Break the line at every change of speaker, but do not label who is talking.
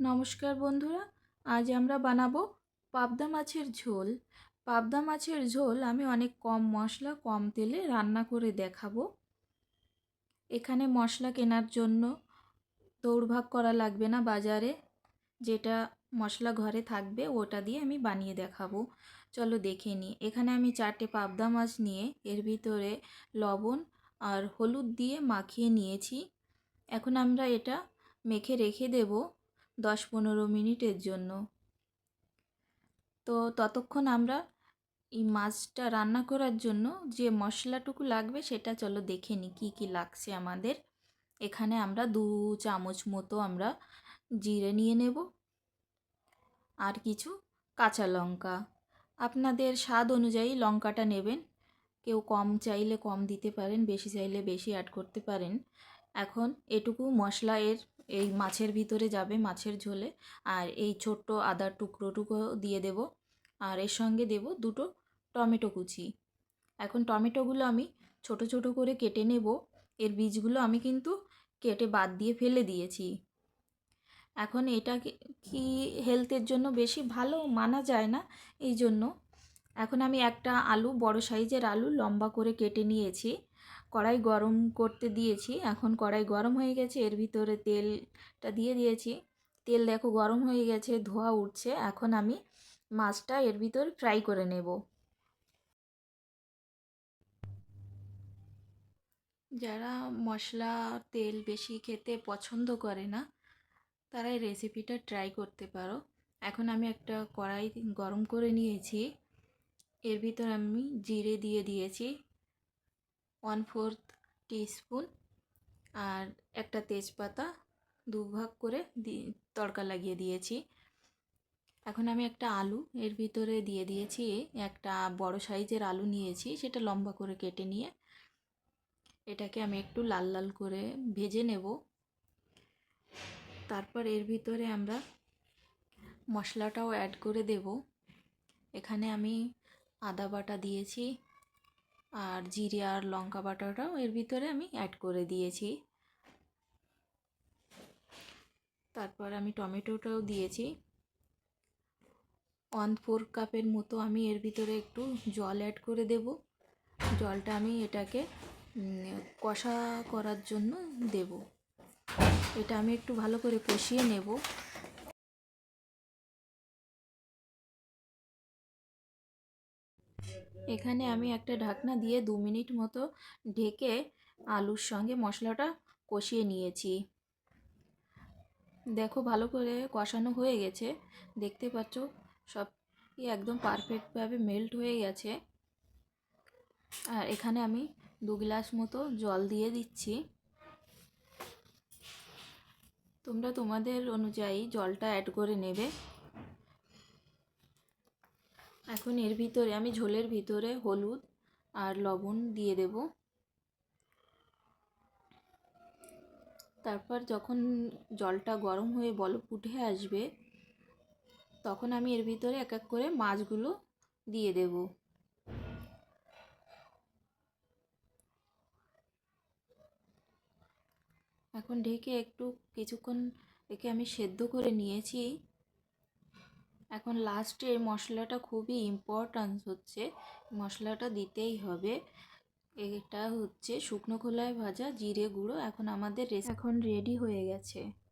নমস্কার বন্ধুরা, আজ আমরা বানাবো পাবদা মাছের ঝোল। পাবদা মাছের ঝোল আমি অনেক কম মশলা, কম তেলে রান্না করে দেখাবো। এখানে মশলা কেনার জন্য দৌড়ভাগ করা লাগবে না বাজারে। যেটা মশলা ঘরে থাকবে, ওটা দিয়ে আমি বানিয়ে দেখাবো। চলো দেখে নিই। এখানে আমি চারটে পাবদা মাছ নিয়ে, এর ভিতরে লবণ আর হলুদ দিয়ে মাখিয়ে নিয়েছি। এখন আমরা এটা মেখে রেখে দেবো। দশ পনেরো মিনিটের জন্য। তো ততক্ষণ আমরা এই মাছটা রান্না করার জন্য যে মশলাটুকু লাগবে সেটা চলো দেখে নিই কী কী লাগছে আমাদের। এখানে আমরা দু চামচ মতো আমরা জিরে নিয়ে নেব আর কিছু কাঁচা লঙ্কা। আপনাদের স্বাদ অনুযায়ী লঙ্কাটা নেবেন। কেউ কম চাইলে কম দিতে পারেন, বেশি চাইলে বেশি অ্যাড করতে পারেন। এখন এটুকু মশলা এর এই মাছের ভিতরে যাবে মাছের ঝোলে, আর এই ছোট্ট আদার টুকরোটুকু দিয়ে দেব। আর এর সঙ্গে দেব দুটো টমেটো কুচি। এখন টমেটোগুলো আমি ছোট ছোট করে কেটে নেব। এর বীজগুলো আমি কিন্তু কেটে বাদ দিয়ে ফেলে দিয়েছি। এখন এটা কি হেলথের জন্য বেশি ভালো মানা যায় না এই জন্য। এখন আমি একটা আলু, বড় সাইজের আলু লম্বা করে কেটে নিয়েছি। কড়াই গরম করতে দিয়েছি। এখন কড়াই গরম হয়ে গেছে, এর ভিতরে তেলটা দিয়ে দিয়েছি। তেল দেখো গরম হয়ে গেছে, ধোয়া উঠছে। এখন আমি মাছটা এর ভিতর ফ্রাই করে নেব। যারা মশলা, তেল বেশি খেতে পছন্দ করে না, তারা এই রেসিপিটা ট্রাই করতে পারো। এখন আমি একটা কড়াই গরম করে নিয়েছি। এর ভিতর আমি জিরে দিয়ে দিয়েছি। ওয়ান ফোর্থ টিস্পুন আর একটা তেজপাতা দুভাগ করে তড়কা লাগিয়ে দিয়েছি। এখন আমি একটা আলু, এর ভিতরে দিয়ে দিয়েছি, একটা বড় সাইজের আলু নিয়েছি, সেটা লম্বা করে কেটে নিয়ে এটাকে আমি একটু লাল লাল করে ভেজে নেব। তারপর এর ভিতরে আমরা মশলাটাও অ্যাড করে দেব। এখানে আমি আদা বাটা দিয়েছি আর জিরে আর লঙ্কা বাটাটাও এর ভিতরে আমি অ্যাড করে দিয়েছি। তারপর আমি টমেটোটাও দিয়েছি। ওয়ান ফোর কাপের মতো আমি এর ভিতরে একটু জল অ্যাড করে দেব। জলটা আমি এটাকে কষা করার জন্য দেব। এটা আমি একটু ভালো করে কষিয়ে নেব। এখানে আমি একটা ঢাকনা দিয়ে দু মিনিট মতো ঢেকে আলুর সঙ্গে মশলাটা কষিয়ে নিয়েছি। দেখো ভালো করে কষানো হয়ে গেছে। দেখতে পাচ্ছ সব একদম পারফেক্টভাবে মেল্ট হয়ে গেছে। আর এখানে আমি দু গ্লাস মতো জল দিয়ে দিচ্ছি। তোমরা তোমাদের অনুযায়ী জলটা অ্যাড করে নেবে। এখন এর ভিতরে আমি ঝোলের ভিতরে হলুদ আর লবণ দিয়ে দেব। তারপর যখন জলটা গরম হয়ে বলপ উঠে আসবে, তখন আমি এর ভিতরে এক এক করে মাছগুলো দিয়ে দেব। এখন ঢেকে একটু কিছুক্ষণ একে আমি সেদ্ধ করে নিয়েছি। এখন লাস্টে মশলাটা খুবই ইম্পর্ট্যান্স হচ্ছে। মশলাটা দিতেই হবে। এটা হচ্ছে শুকনো খোলায় ভাজা, জিরে গুঁড়ো। এখন আমাদের এখন রেডি হয়ে গেছে।